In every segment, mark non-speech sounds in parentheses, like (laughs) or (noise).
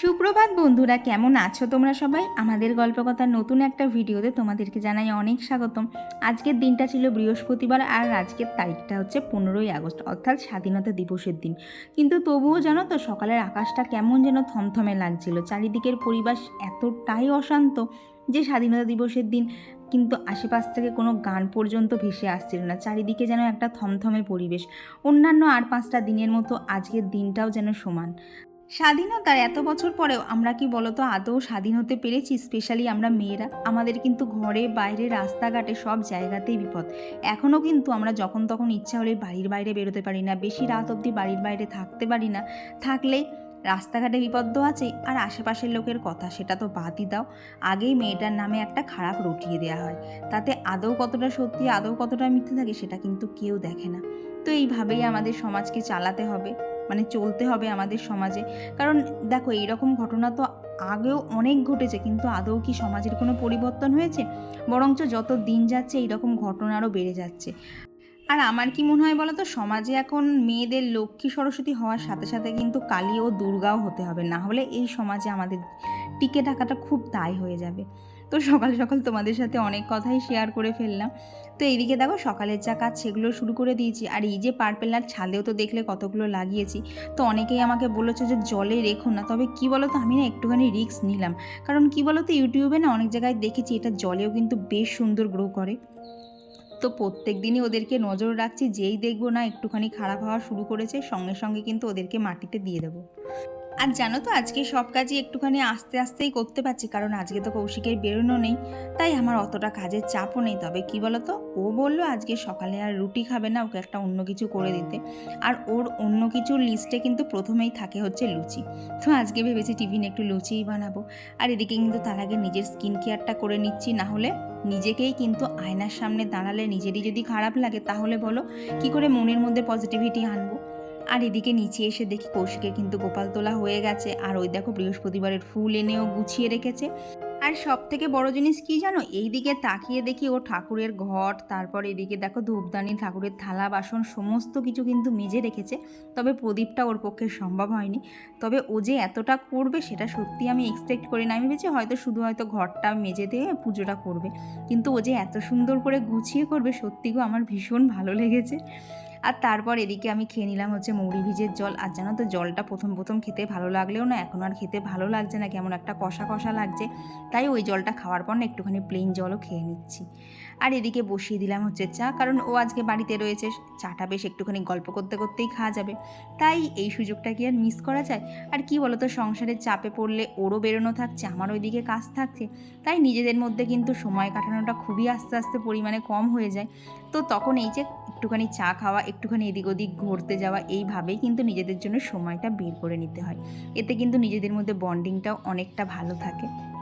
সুপ্রভাত বন্ধুরা, কেমন আছো তোমরা সবাই? আমাদের গল্পকথার নতুন একটা ভিডিওতে তোমাদেরকে জানাই অনেক স্বাগতম। আজকের দিনটা ছিল বৃহস্পতিবার আর আজকের তারিখটা হচ্ছে পনেরোই আগস্ট, অর্থাৎ স্বাধীনতা দিবসের দিন। কিন্তু তবুও জানো তো, সকালের আকাশটা কেমন যেন থমথমে লাগছিল। চারিদিকের পরিবেশ এতটাই অশান্ত যে স্বাধীনতা দিবসের দিন, কিন্তু আশেপাশ থেকে কোনো গান পর্যন্ত ভেসে আসছিল না। চারিদিকে যেন একটা থমথমে পরিবেশ। অন্যান্য আর পাঁচটা দিনের মতো আজকের দিনটাও যেন সমান। স্বাধীনতার এত বছর পরেও আমরা কি বলতো আদৌ স্বাধীন হতে পেরেছি? স্পেশালি আমরা মেয়েরা। আমাদের কিন্তু ঘরে, বাইরে, রাস্তাঘাটে সব জায়গাতেই বিপদ। এখনও কিন্তু আমরা যখন তখন ইচ্ছা হলে বাড়ির বাইরে বেরোতে পারি না। বেশি রাত অবধি বাড়ির বাইরে থাকতে পারি না। থাকলে রাস্তাঘাটে বিপদ তো আছেই। আর আশেপাশের লোকের কথা সেটা তো বাদই দাও। আগেই মেয়েটার নামে একটা খারাপ রটিয়ে দেওয়া হয়। তাতে আদৌ কতটা সত্যি, আদৌ কতটা মিথ্যে থাকে সেটা কিন্তু কেউ দেখে না। তো এইভাবেই আমাদের সমাজকে চালাতে হবে। মানে চলতে হবে আমাদের সমাজে। কারণ দেখো, এইরকম ঘটনা তো আগেও অনেক ঘটেছে, কিন্তু আদৌ কি সমাজের কোনো পরিবর্তন হয়েছে? বরঞ্চ যত দিন যাচ্ছে এইরকম ঘটনা আরও বেড়ে যাচ্ছে। আর আমার কি মনে হয় বলো তো সমাজে এখন মেয়েদের লক্ষ্মী সরস্বতী হওয়ার সাথে সাথে কিন্তু কালী ও দুর্গাও হতে হবে। না হলে এই সমাজে আমাদের টিকে থাকাটা খুব দায় হয়ে যাবে। তো সকাল সকাল তোমাদের সাথে অনেক কথাই শেয়ার করে ফেললাম। তো এইদিকে দেখো সকালের যা কাজ সেগুলো শুরু করে দিয়েছি। আর এই যে পার্পেল আর ছাদেও তো দেখলে কতগুলো লাগিয়েছি। তো অনেকেই আমাকে বলেছে যে জলে রেখো না, তবে কি বলো তো আমি না একটুখানি রিস্ক নিলাম। কারণ কি বলো তো ইউটিউবে না অনেক জায়গায় দেখেছি এটা জলেও কিন্তু বেশ সুন্দর গ্রো করে। তো প্রত্যেক দিনই ওদেরকে নজর রাখছি, যেই দেখব না একটুখানি খারাপ হওয়া শুরু করেছে, সঙ্গে সঙ্গে কিন্তু ওদেরকে মাটিতে দিয়ে দেবো। আর জানো তো, আজকে সব কাজই একটুখানি আস্তে আস্তেই করতে পারছি, কারণ আজকে তো কৌশিকের বেরোনো নেই, তাই আমার অতটা কাজের চাপও নেই। তবে কি বলো তো ও বলল আজকে সকালে আর রুটি খাবে না, ওকে একটা অন্য কিছু করে দিতে। আর ওর অন্য কিছুর লিস্টে কিন্তু প্রথমেই থাকে হচ্ছে লুচি। তো আজকে ভেবেছি টিফিন একটু লুচিই বানাবো। আর এদিকে কিন্তু তার আগে নিজের স্কিন কেয়ারটা করে নিচ্ছি, না হলে নিজেকেই কিন্তু আয়নার সামনে দাঁড়ালে নিজেরই যদি খারাপ লাগে, তাহলে বলো, কি করে মনের মধ্যে পজিটিভিটি আনব? আর এদিকে নিচে এসে দেখি কৌশিকের কিন্তু গোপাল তোলা হয়ে গেছে। আর ওই দেখো বৃহস্পতিবারের ফুল এনেও গুছিয়ে রেখেছে। আর সব থেকে বড় জিনিস কি জানো? এই দিকে তাকিয়ে দেখি ও ঠাকুরের ঘট, তারপর এদিকে দেখো ধূপদানি, ঠাকুরের থালা, বাসন, সমস্ত কিছু কিন্তু মেজে রেখেছে। তবে প্রদীপটা ওর পক্ষে সম্ভব হয়নি। তবে ও যে এতটা করবে সেটা সত্যি আমি এক্সপেক্ট করি না। আমি ভেবেছি হয়তো শুধু হয়তো ঘরটা মেজে দিয়ে পুজোটা করবে। কিন্তু ও যে এত সুন্দর করে গুছিয়ে করবে সত্যি গো আমার ভীষণ ভালো লেগেছে। আর তারপর এদিকে আমি খেয়ে নিলাম হচ্ছে মৌরি ভিজের জল। আর জানো তো জলটা প্রথম প্রথম খেতে ভালো লাগলেও না, এখন আর খেতে ভালো লাগছে না, কেমন একটা কষা কষা লাগছে। তাই ওই জলটা খাওয়ার পর না একটুখানি প্লেন জলও খেয়ে নিচ্ছি। আর এদিকে বসিয়ে দিলাম হচ্ছে চা, কারণ ও আজকে বাড়িতে রয়েছে। চাটা বেশ একটুখানি গল্প করতে করতেই খাওয়া যাবে। তাই এই সুযোগটা কি আর মিস করা যায়? আর কি বলতো, সংসারের চাপে পড়লে ওরও বেরোনো থাকছে, আমার ওইদিকে কাজ থাকছে। তাই নিজেদের মধ্যে কিন্তু সময় কাটানোটা খুবই আস্তে আস্তে পরিমাণে কম হয়ে যায়। তো তখন এই যে একটুখানি চা খাওয়া, একটুখানি এদিক ওদিক ঘুরতে যাওয়া, এইভাবেই কিন্তু নিজেদের জন্য সময়টা বের করে নিতে হয়। এতে কিন্তু নিজেদের মধ্যে বন্ডিংটাও অনেকটা ভালো থাকে।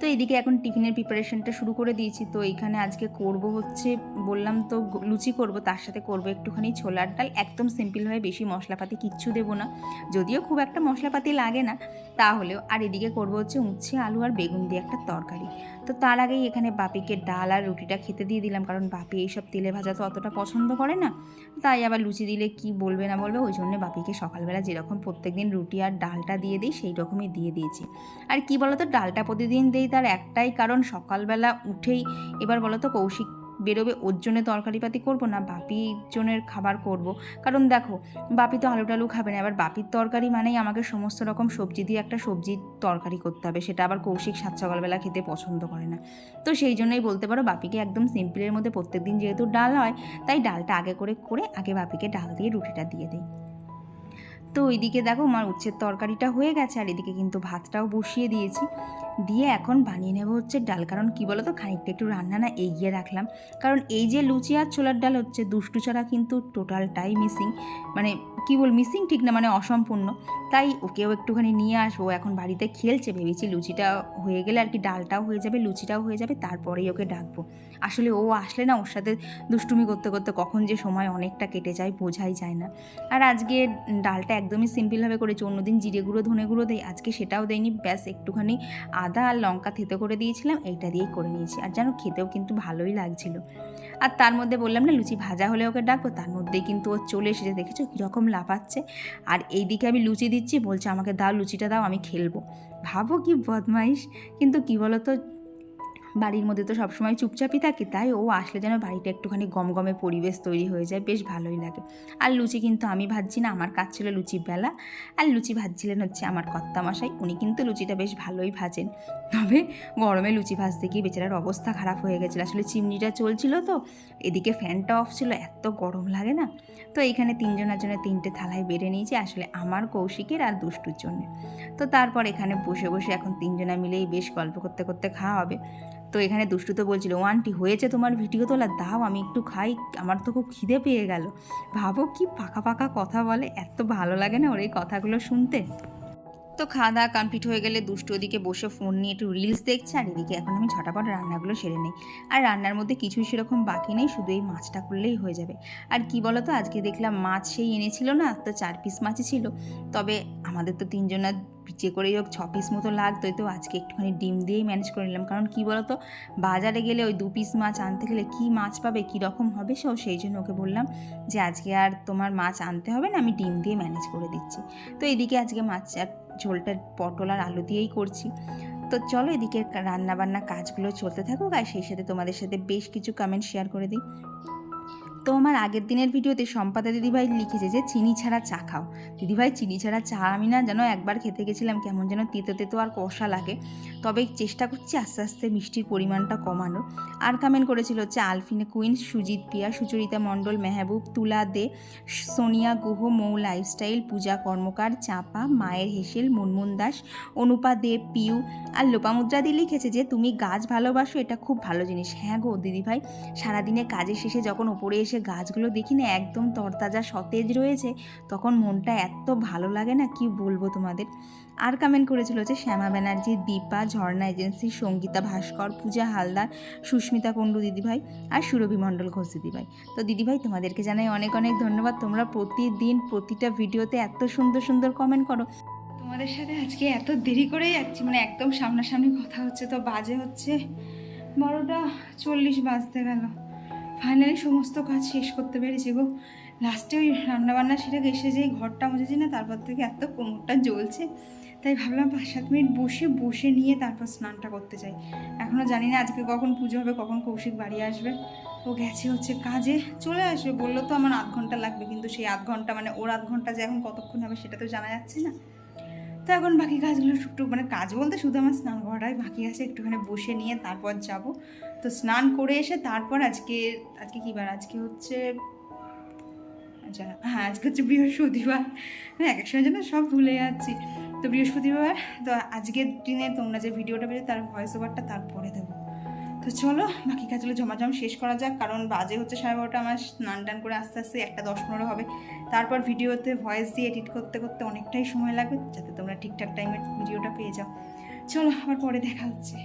তো এদিকে এখন টিফিনের প্রিপারেশনটা শুরু করে দিয়েছি। তো এইখানে আজকে করব হচ্ছে, বললাম তো লুচি করব, তার সাথে করব একটুখানি ছোলার ডাল। একদম সিম্পলভাবে বেশি মশলাপাতি কিচ্ছু দেবো না। যদিও খুব একটা মশলাপাতি লাগে না, তাহলেও। আর এদিকে করব হচ্ছে উচ্ছে, আলু আর বেগুন দিয়ে একটা তরকারি। তো তার আগেই এখানে বাপিকে ডাল আর রুটিটা খেতে দিয়ে দিলাম, কারণ বাপি এইসব তেলে ভাজা তো অতটা পছন্দ করে না। তাই আবার লুচি দিলে কি বলবে না বলবে, ওই জন্য বাপিকে সকালবেলা যেরকম প্রত্যেক দিন রুটি আর ডালটা দিয়ে দিই, সেই রকমই দিয়ে দিয়েছি। আর কি বলতো, ডালটা প্রতিদিন দিই তার একটাই কারণ, সকালবেলা উঠেই এবার বলতো কৌশিক বেরোবে, ওর জন্য তরকারিপাতি করব না, বাপির জনের খাবার করব। কারণ দেখো, বাপি তো আলু টালু খাবে না, এবার বাপির তরকারি মানেই আমাকে সমস্ত রকম সবজি দিয়ে একটা সবজির তরকারি করতে হবে, সেটা আবার কৌশিক সাত সকালবেলা খেতে পছন্দ করে না। তো সেই জন্যই বলতে পারো, বাপিকে একদম সিম্পলের মধ্যে প্রত্যেক দিন যেহেতু ডাল হয়, তাই ডালটা আগে করে করে আগে বাপিকে ডাল দিয়ে রুটিটা দিয়ে দিই। তো ওইদিকে দেখো, আমার উচ্ছের তরকারিটা হয়ে গেছে, আর এদিকে কিন্তু ভাতটাও বসিয়ে দিয়েছি। দিয়ে এখন বানিয়ে নেব হচ্ছে ডাল। কারণ কী বলো তো খানিকটা একটু রান্না না এগিয়ে রাখলাম। কারণ এই যে লুচি আর ছোলার ডাল হচ্ছে, দুষ্টু ছাড়া কিন্তু টোটালটাই মিসিং মানে কী বল মিসিং ঠিক না মানে অসম্পূর্ণ। তাই ওকেও একটুখানি নিয়ে আসব। এখন বাড়িতে খেলছে, ভেবেছি লুচিটা হয়ে গেলে আর কি ডালটাও হয়ে যাবে, লুচিটাও হয়ে যাবে, তারপরেই ওকে ডাকবো। আসলে ও আসলে না ওর সাথে দুষ্টুমি করতে করতে কখন যে সময় অনেকটা কেটে যায়, বোঝাই যায় না। আর আজকে ডালটা একদমই সিম্পলভাবে করেছি। অন্যদিন জিরে গুঁড়ো, ধনে গুঁড়ো দেয় আজকে সেটাও দেয়নি ব্যাস একটুখানি আদা আর লঙ্কা থেতো করে দিয়েছিলাম, এইটা দিয়েই করে নিয়েছি। আর যেন খেতেও কিন্তু ভালোই লাগছিল। আর তার মধ্যে বললাম না, লুচি ভাজা হলে ওকে ডাকবো, তার মধ্যেই কিন্তু ও চলে এসেছে, দেখেছ? কীরকম লাফাচ্ছে। আর এইদিকে আমি লুচি দিচ্ছি, বলছে আমাকে দাও, লুচিটা দাও, আমি খেলব। ভাবো কি বদমাইশ। কিন্তু কী বলতো বাড়ির মধ্যে তো সবসময় চুপচাপই থাকে, তাই ও আসলে যেন বাড়িটা একটুখানি গমগমে পরিবেশ তৈরি হয়ে যায়, বেশ ভালোই লাগে। আর লুচি কিন্তু আমি ভাজছি না, আমার কাজ ছিল লুচি বেলা। আর লুচি ভাজছিলেন হচ্ছে আমার কর্তামশাই, উনি কিন্তু লুচিটা বেশ ভালোই ভাজেন। তবে গরমে লুচি ভাজতে গিয়ে বেচারার অবস্থা খারাপ হয়ে গেছিল, আসলে চিমনিটা চলছিল তো, এদিকে ফ্যানটা অফ ছিল, এত গরম লাগে না। তো এইখানে তিনজনের জন্য তিনটে থালায় বেড়ে নিয়েছি, আসলে আমার কৌশিকের আর দুষ্টুর জন্য। তো তারপর এখানে বসে বসে এখন তিনজনা মিলেই বেশ গল্প করতে করতে খাওয়া হবে। তো এখানে দুষ্টু তো বলছিল, ও আন্টি, হয়েছে তোমার ভিডিও তোলা? দাও, আমি একটু খাই। আমার তো খুব খিদে পেয়ে গেল। ভাবো কি পাকা পাকা কথা বলে, এত ভালো লাগে না ওর এই কথাগুলো শুনতে। তো খাওয়া দাওয়া কমপ্লিট হয়ে গেলে দুষ্টু ওদিকে বসে ফোন নিয়ে একটু রিলস দেখছে, আর এদিকে এখন আমি ঝটাপট রান্নাগুলো সেরে নিই। আর রান্নার মধ্যে কিছুই সেরকম বাকি নেই, শুধু এই মাছটা করলেই হয়ে যাবে। আর কি বলো তো আজকে দেখলাম মাছ সেই এনেছিল না, তো চার পিস মাছই ছিল। তবে আমাদের তো তিনজনের যে করেই হোক, ছ পিস মতো লাগতোই, তো আজকে একটুখানি ডিম দিয়েই ম্যানেজ করে নিলাম। কারণ কি বলতো, বাজারে গেলে ওই দু পিস মাছ আনতে গেলে কী মাছ পাবে, কী রকম হবে সো, সেই জন্য ওকে বললাম যে, আজকে আর তোমার মাছ আনতে হবে না, আমি ডিম দিয়ে ম্যানেজ করে দিচ্ছি। তো এদিকে আজকে মাছ আর ঝোলটা পটল আর আলু দিয়েই করছি। তো চলো এদিকে রান্নাবান্না কাজগুলো চলতে থাকুক আর সেই সাথে তোমাদের সাথে বেশ কিছু কমেন্ট শেয়ার করে দিই। তো আমার আগের দিনের ভিডিওতে সম্পাদা দিদিভাই লিখেছে যে, চিনি ছাড়া চা খাও। দিদিভাই, চিনি ছাড়া চা আমি না যেন একবার খেতে গেছিলাম, কেমন যেন তেতো তেতো আর কষা লাগে। তবে চেষ্টা করছি আস্তে আস্তে মিষ্টির পরিমাণটা কমানো আর কমেন্ট করেছিল হচ্ছে, আলফিনে কুইন, সুজিত পিয়া, সুচরিতা মণ্ডল, মেহবুব, তুলা দে, সোনিয়া গুহ, মৌ লাইফস্টাইল, পূজা কর্মকার, চাপা, মায়ের হেসেল, মুনমুন দাস, অনুপা দে, পিউ। আর লোপামুদ্রা দি লিখেছে যে, তুমি গাছ ভালোবাসো, এটা খুব ভালো জিনিস। হ্যাঁ গো দিদিভাই সারাদিনে কাজের শেষে যখন ওপরে এসে গাছগুলো দেখি না একদম তরতাজা সতেজ রয়েছে, তখন মনটা এত ভালো লাগে না কি বলব তোমাদের? আর কমেন্ট করেছিল যে শ্যামা ব্যানার্জি, দীপা, ঝর্ণা এজেন্সি, সঙ্গীতা ভাস্কর, পূজা হালদার, সুস্মিতা কুণ্ডু দিদিভাই আর সুরভি মণ্ডল ঘোষ দিদিভাই তো দিদিভাই তোমাদেরকে জানাই অনেক অনেক ধন্যবাদ। তোমরা প্রতিদিন প্রতিটা ভিডিওতে এত সুন্দর সুন্দর কমেন্ট করো। তোমাদের সাথে আজকে এত দেরি করেই যাচ্ছি মানে একদম সামনাসামনি কথা হচ্ছে, তো বাজে হচ্ছে বারোটা চল্লিশ বাজতে গেল। ফাইনালি সমস্ত কাজ শেষ করতে পেরেছি গো। লাস্টে ওই রান্নাবান্না সেটা এসে যেই ঘরটা মুছেছি না, তারপর থেকে এত কোমরটা জ্বলছে। তাই ভাবলাম পাঁচ সাত মিনিট বসে বসে নিয়ে তারপর স্নানটা করতে চাই এখনও জানি না আজকে কখন পুজো হবে, কখন কৌশিক বাড়ি আসবে। ও গেছে হচ্ছে কাজে। চলে আসবে, বলল তো আমার আধ ঘণ্টা লাগবে, কিন্তু সেই আধ ঘণ্টা মানে ওর আধ ঘণ্টা যে এখন কতক্ষণ হবে সেটা তো জানা যাচ্ছে না। তো এখন বাকি কাজগুলো টুকটুক মানে কাজ বলতে শুধু আমার স্নান করাটাই, বাকি আছে একটুখানি বসে নিয়ে তারপর যাব। তো স্নান করে এসে তারপর আজকে আজকে কী বার? আজকে হচ্ছে আচ্ছা হ্যাঁ আজকে হচ্ছে বৃহস্পতিবার। হ্যাঁ এক এক সময় যেন সব ভুলে যাচ্ছি। তো বৃহস্পতিবার, তো আজকের দিনে তোমরা যে ভিডিওটা পেয়েছ তার ভয়েস ওভারটা তারপরে দেবো। তো চলো, বাকি কাজগুলো জমাজম শেষ করা যাক, কারণ বাজে হচ্ছে সাড়ে বারোটা, আমার স্নান টান করে আস্তে আস্তে একটা দশ পনেরো হবে। তারপর ভিডিওতে ভয়েস দিয়ে এডিট করতে করতে অনেকটাই সময় লাগবে, যাতে তোমরা ঠিকঠাক টাইমে ভিডিওটা পেয়ে যাও। চলো, আবার পরে দেখা হচ্ছে।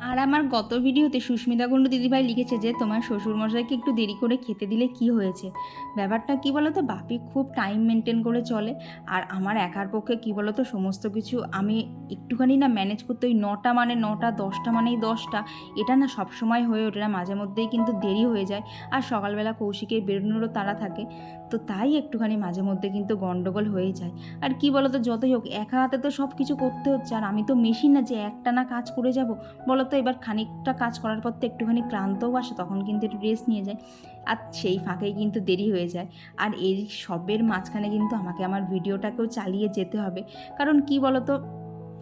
আর আমার গত ভিডিওতে সুস্মিতা কুণ্ডু দিদিভাই লিখেছে যে, তোমার শ্বশুরমশাইকে একটু দেরি করে খেতে দিলে কি হয়েছে? ব্যাপারটা কি বলো তো বাপি খুব টাইম মেনটেন করে চলে। আর আমার একার পক্ষে কি বলো তো সমস্ত কিছু আমি একটুখানি না ম্যানেজ করতে ওই নটা মানে নটা, দশটা মানেই দশটা। এটা না সব সময় হয়ে ওঠে না। মাঝে মধ্যেই কিন্তু দেরি হয়ে যায়। আর সকালবেলা কৌশিকের বেরোনোরও তারা থাকে। তো তাই একটুখানি মাঝে মধ্যে কিন্তু গন্ডগোল হয়েই যায়। আর কি বলো তো যতই হোক, একা হাতে তো সব কিছু করতে হচ্ছে। আর আমি তো মেশিন না যে একটা না কাজ করে যাব। বলো তো এবার খানিকটা কাজ করার পর তো একটুখানি ক্লান্তও আসে, তখন কিন্তু একটু রেস্ট নিয়ে যায়। আর সেই ফাঁকেই কিন্তু দেরি হয়ে যায়। আর এই সবের মাঝখানে কিন্তু আমাকে আমার ভিডিওটাকেও চালিয়ে যেতে হবে। কারণ কি বলো তো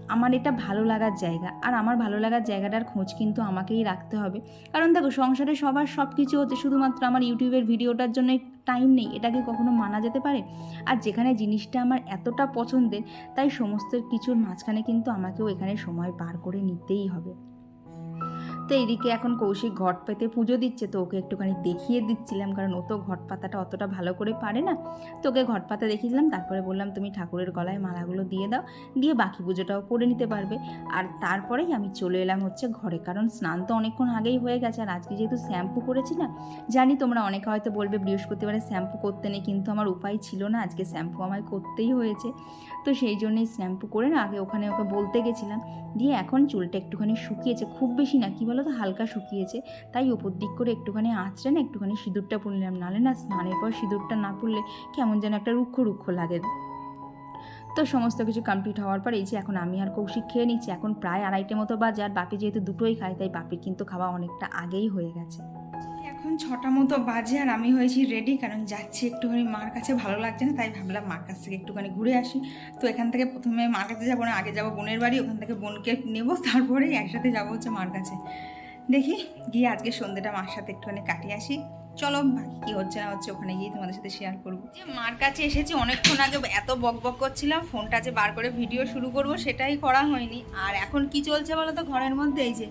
আমার এটা ভালো লাগার জায়গা। আর আমার ভালো লাগার জায়গাটার খোঁজ কিন্তু আমাকেই রাখতে হবে। কারণ দেখো, সংসারে সবার সব কিছু হতে শুধুমাত্র আমার ইউটিউবের ভিডিওটার জন্য টাইম নেই। এটাকে কখনো মানা যেতে পারে? আর যেখানে জিনিসটা আমার এতটা পছন্দের, তাই সমস্ত কিছুর মাঝখানে কিন্তু আমাকেও এখানে সময় পার করে নিতেই হবে। তো এইদিকে এখন কৌশিক ঘট পেতে পুজো দিচ্ছে। তো ওকে একটুখানি দেখিয়ে দিচ্ছিলাম, কারণ ও তো ঘট পাতাটা অতটা ভালো করে পারে না। তো ওকে ঘট পাতা দেখিয়েছিলাম, তারপরে বললাম, তুমি ঠাকুরের গলায় মালাগুলো দিয়ে দাও, দিয়ে বাকি পুজোটাও করে নিতে পারবে। আর তারপরেই আমি চলে এলাম হচ্ছে ঘরে, কারণ স্নান তো অনেকক্ষণ আগেই হয়ে গেছে। আর আজকে যেহেতু শ্যাম্পু করেছি না, জানি তোমরা অনেকে হয়তো বলবে বৃহস্পতিবারে শ্যাম্পু করতে নেই, কিন্তু আমার উপায় ছিল না। আজকে শ্যাম্পু আমায় করতেই হয়েছে। তো সেই জন্যই শ্যাম্পু করে না, আগে ওখানে ওকে বলতে গেছিলাম, দিয়ে এখন চুলটা একটুখানি শুকিয়েছে, খুব বেশি না, কী বলো তো হালকা শুকিয়েছে, তাই ওপর দিক করে একটুখানি আঁচড়ে না একটুখানি সিঁদুরটা পুনলাম নালে না স্নানের পর সিঁদুরটা না পুড়লে কেমন যেন একটা রুক্ষ রুক্ষ লাগে। তো সমস্ত কিছু কমপ্লিট হওয়ার পর এই যে এখন আমি আর কৌশিক খেয়ে নিচ্ছি, এখন প্রায় আড়াইটে মতো বাজে আর বাপি যেহেতু দুটোই খায়, তাই বাপির কিন্তু খাওয়া অনেকটা আগেই হয়ে গেছে। ছটা মতো বাজে আর আমি হয়েছি রেডি কারণ যাচ্ছি একটুখানি মার কাছে, ভালো লাগছে না, তাই ভাবলাম মার কাছ থেকে একটুখানি ঘুরে আসি। তো এখান থেকে প্রথমে মার কাছে যাব না, আগে যাব বোনের বাড়ি, ওখান থেকে বোনকে নেব (laughs) তারপরে একসাথে যাব হচ্ছে মার কাছে। দেখি, গিয়ে আজকে সন্ধ্যেটা মার সাথে একটুখানি কাটিয়ে আসি। চলো কি হচ্ছে না হচ্ছে ওখানে গিয়ে তোমাদের সাথে শেয়ার করব। যে মার কাছে এসেছি, অনেকক্ষণ আগে এত বক বক করছিলাম, ফোনটা যে বার করে ভিডিও শুরু করব, সেটাই করা হয়নি। আর এখন কি চলছে বলো তো, ঘরের মধ্যে? এই যে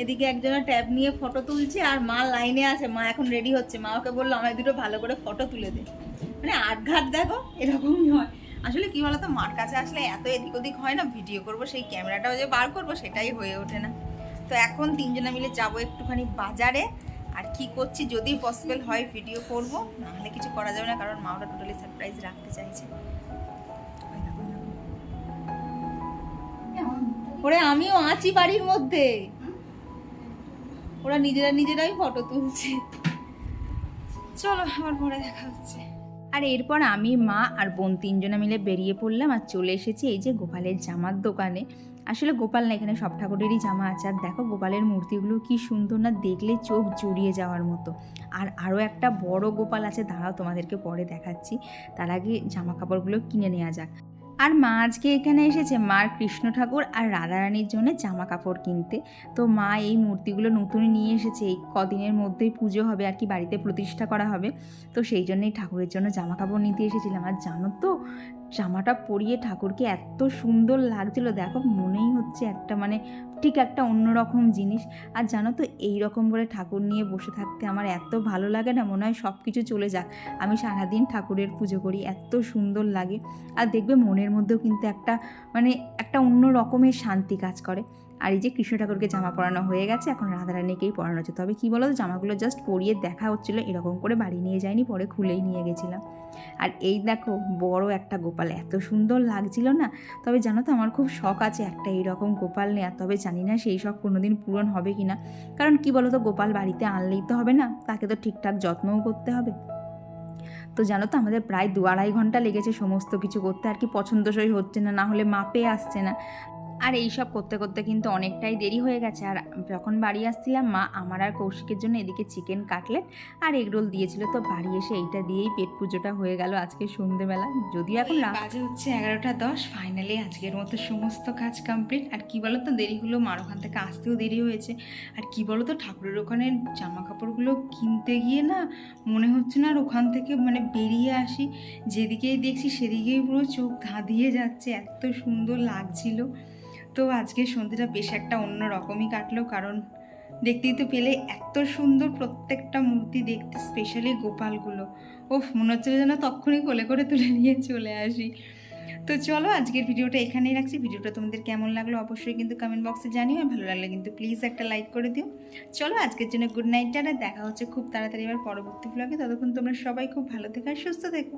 এদিকে একজনের ট্যাব নিয়ে ফটো তুলছে আর মা লাইনে আছে, মা এখন রেডি হচ্ছে। মা ওকে বলল, আমায় দুটো ভালো করে ফটো তুলে দে। মানে আটঘাট দেখো, এরকমই হয়। আসলে কি বলতো, মার কাছে আসলে এত এদিক ওদিক হয় না ভিডিও করব, সেই ক্যামেরাটাও যে বার করব, সেটাই হয়ে ওঠে না। তো এখন তিনজনে মিলে যাব একটুখানি বাজারে, আর কি করছি যদি পসিবল হয় ভিডিও করব না হলে কিছু করা যাবে না, কারণ মা ওটা টোটালি সারপ্রাইজ রাখতে চাইছে। ওরে, আমিও আছি বাড়ির মধ্যে। ওরা নিজেরা নিজেরাই ফটো তুলছে। চলো, আবার পরে দেখা হচ্ছে। আর এরপর আমি, মা আর বোন তিনজনে মিলে বেরিয়ে পড়লাম আর চলে এসেছি এই যে গোপালের জামার দোকানে। আসলে গোপাল না, এখানে সব ঠাকুরেরই জামা আছে। আর দেখো গোপালের মূর্তিগুলো কি সুন্দর না, দেখলে চোখ জুড়িয়ে যাওয়ার মতো। আর আরও একটা বড় গোপাল আছে, দাঁড়াও তোমাদেরকে পরে দেখাচ্ছি। তার আগে জামা কাপড়গুলো কিনে নেওয়া যাক। আর মা আজকে এখানে এসেছে। মার কৃষ্ণ ঠাকুর আর রাধারানীর জন্য জামা কাপড় কিনতে। তো মা এই মূর্তিগুলো নতুন নিয়ে এসেছে। এই কদিনের মধ্যেই পুজো হবে আর কি, বাড়িতে প্রতিষ্ঠা করা হবে। তো সেই জন্যই ঠাকুরের জন্য জামা কাপড় নিতে এসেছিলাম। আর জানো তো জামাটা পরিয়ে ঠাকুরকে এত সুন্দর লাগছিল। দেখো, মনেই হচ্ছে একটা মানে ঠিক একটা অন্যরকম জিনিস। আর জানো তো এই রকম করে ঠাকুর নিয়ে বসে থাকতে আমার এত ভালো লাগে না, মনে হয় সব কিছু চলে যাক। আমি সারাদিন ঠাকুরের পুজো করি, এত সুন্দর লাগে। আর দেখবে মনের মধ্যেও কিন্তু একটা মানে একটা অন্য রকমের শান্তি কাজ করে। আর এই যে কৃষ্ণ ঠাকুরকে জামা পরানো হয়ে গেছে, এখন রাধারানীকেই পরানো হচ্ছে। তবে কী বলো জামাগুলো জাস্ট পরিয়ে দেখা হচ্ছিল, এরকম করে বাড়ি নিয়ে যায়নি, পরে খুলেই নিয়ে গেছিলাম। আর এই দেখো, বড় একটা গোপাল, এত সুন্দর লাগছিল না? তবে জানো তো, আমার খুব শখ আছে একটা এইরকম গোপাল নেওয়া তবে জানি না সেই শখ কোনোদিন পূরণ হবে কি না। কারণ কি বলো তো গোপাল বাড়িতে আনলেই তো হবে না, তাকে তো ঠিকঠাক যত্নও করতে হবে। তো জানো তো, আমাদের প্রায় দু আড়াই ঘণ্টা লেগেছে সমস্ত কিছু করতে, আর কি পছন্দসই হচ্ছে না না হলে মাপে আসছে না। আর এই সব করতে করতে কিন্তু অনেকটাই দেরি হয়ে গেছে। আর যখন বাড়ি আসছিলাম মা আমার আর কৌশিকের জন্য এদিকে চিকেন কাটলেট আর এগরোল দিয়েছিল। তো বাড়ি এসে এইটা দিয়েই পেট পুজোটা হয়ে গেল আজকে সন্ধেবেলা। যদিও এখন বাজে হচ্ছে এগারোটা দশ ফাইনালি আজকের মতো সমস্ত কাজ কমপ্লিট আর কি বলো তো দেরি হলো মার ওখান থেকে আসতেও দেরি হয়েছে। আর কি বলো তো ঠাকুরের ওখানে জামা কাপড়গুলো কিনতে গিয়ে না মনে হচ্ছে না আর ওখান থেকে মানে বেরিয়ে আসি। যেদিকেই দেখছি সেদিকেই পুরো চোখ ধাঁধিয়ে যাচ্ছে এত সুন্দর লাগছিল। তো আজকে সন্ধ্যেটা বেশ একটা অন্য রকমই কাটলো, কারণ দেখতেই তো পেলে এত সুন্দর প্রত্যেকটা মূর্তি দেখতে স্পেশালি গোপালগুলো। ও মনে হচ্ছিল যেন তখনই কোলে করে তুলে নিয়ে চলে আসি। তো চলো আজকের ভিডিওটা এখানেই রাখছি। ভিডিওটা তোমাদের কেমন লাগল অবশ্যই কিন্তু কমেন্ট বক্সে জানিও, আর ভালো লাগলে কিন্তু প্লিজ একটা লাইক করে দিও। চলো আজকের জন্য গুড নাইট টাটা, দেখা হচ্ছে খুব তাড়াতাড়ি এবার পরবর্তী ব্লগে ততক্ষণ তোমরা সবাই খুব ভালো থেকো আর সুস্থ থেকো।